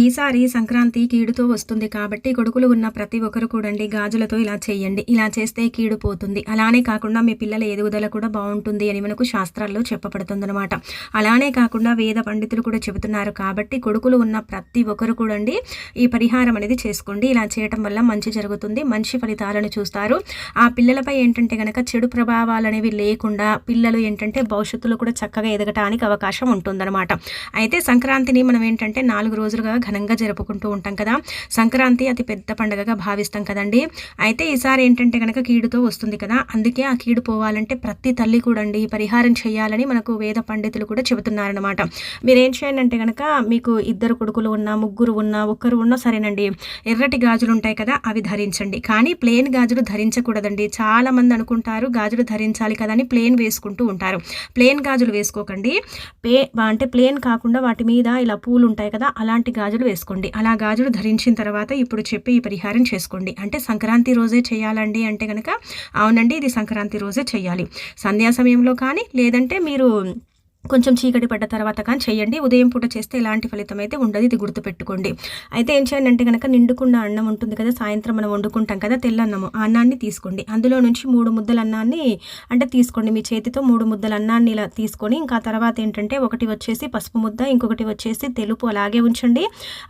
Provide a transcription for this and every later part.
ఈసారి సంక్రాంతి కీడుతో వస్తుంది కాబట్టి కొడుకులు ఉన్న ప్రతి ఒక్కరు కూడండి గాజులతో ఇలా చేయండి. ఇలా చేస్తే కీడు పోతుంది. అలానే కాకుండా మీ పిల్లల ఎదుగుదల కూడా బాగుంటుంది అని మనకు శాస్త్రాల్లో చెప్పబడుతుందన్నమాట. అలానే కాకుండా వేద పండితులు కూడా చెబుతున్నారు కాబట్టి కొడుకులు ఉన్న ప్రతి ఒక్కరు కూడండి ఈ పరిహారం అనేది చేసుకోండి. ఇలా చేయటం వల్ల మంచి జరుగుతుంది మంచి ఫలితాలను చూస్తారు. ఆ పిల్లలపై ఏంటంటే కనుక చెడు ప్రభావాలు అనేవి లేకుండా పిల్లలు ఏంటంటే భవిష్యత్తులో కూడా చక్కగా ఎదగటానికి అవకాశం ఉంటుందన్నమాట. అయితే సంక్రాంతిని మనం ఏంటంటే నాలుగు రోజులుగా ఘనంగా జరుపుకుంటూ ఉంటాం కదా. సంక్రాంతి అతి పెద్ద పండుగగా భావిస్తాం కదండి. అయితే ఈసారి ఏంటంటే కనుక కీడుతో వస్తుంది కదా. అందుకే ఆ కీడు పోవాలంటే ప్రతి తల్లి కూడా అండి పరిహారం చేయాలని మనకు వేద పండితులు కూడా చెబుతున్నారనమాట మీరు ఏం చేయండి అంటే కనుక మీకు ఇద్దరు కొడుకులు ఉన్నా ముగ్గురు ఉన్నా ఒక్కరు ఉన్నా సరేనండి. ఎర్రటి గాజులు ఉంటాయి కదా అవి ధరించండి. కానీ ప్లేన్ గాజులు ధరించకూడదండి. చాలా మంది అనుకుంటారు గాజులు ధరించాలి కదా అని ప్లేన్ వేసుకుంటూ ఉంటారు. ప్లేన్ గాజులు వేసుకోకండి. పే అంటే ప్లేన్ కాకుండా వాటి మీద ఇలా పూలు ఉంటాయి కదా అలాంటి గాజులు గాజులు వేసుకోండి. అలా గాజులు ధరించిన తర్వాత ఇప్పుడు చెప్పి ఈ పరిహారం చేసుకోండి. అంటే సంక్రాంతి రోజే చేయాలండి అంటే కనుక అవునండి ఇది సంక్రాంతి రోజే చేయాలి. సంధ్యా సమయంలో కానీ లేదంటే మీరు కొంచెం చీకటి పడ్డ తర్వాత కానీ చేయండి. ఉదయం పూట చేస్తే ఎలాంటి ఫలితం అయితే ఉండదు. ఇది గుర్తుపెట్టుకోండి. అయితే ఏం చేయండి అంటే కనుక నిండుకున్న అన్నం ఉంటుంది కదా సాయంత్రం మనం వండుకుంటాం కదా తెల్లన్నము ఆ అన్నాన్ని తీసుకోండి. అందులో నుంచి మూడు ముద్దల అన్నాన్ని అంటే తీసుకోండి. మీ చేతితో మూడు ముద్దల అన్నాన్ని ఇలా తీసుకొని ఇంకా తర్వాత ఏంటంటే ఒకటి వచ్చేసి పసుపు ముద్ద ఇంకొకటి వచ్చేసి తెలుపు అలాగే ఉంచండి.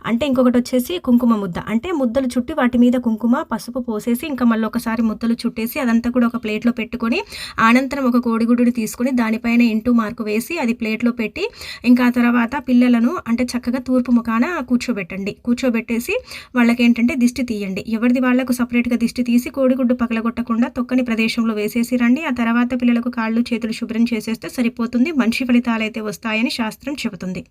అంటే ఇంకొకటి వచ్చేసి కుంకుమ ముద్ద. అంటే ముద్దలు చుట్టి వాటి మీద కుంకుమ పసుపు పోసేసి ఇంకా మళ్ళీ ఒకసారి ముద్దలు చుట్టేసి అదంతా కూడా ఒక ప్లేట్లో పెట్టుకొని అనంతరం ఒక కోడిగుడ్డుని తీసుకొని దానిపైన ఇంటూ మార్కు వేసి అది ప్లేట్లో పెట్టి ఇంకా తర్వాత పిల్లలను అంటే చక్కగా తూర్పు ముఖాన కూర్చోబెట్టండి. కూర్చోబెట్టేసి వాళ్ళకి ఏంటంటే దిష్టి తీయండి. ఎవరిది వాళ్ళకు సపరేట్గా దిష్టి తీసి కోడిగుడ్డు పగలగొట్టకుండా తొక్కని ప్రదేశంలో వేసేసి రండి. ఆ తర్వాత పిల్లలకు కాళ్ళు చేతులు శుభ్రం చేసేస్తే సరిపోతుంది. మంచి ఫలితాలు అయితే వస్తాయని శాస్త్రం చెబుతుంది.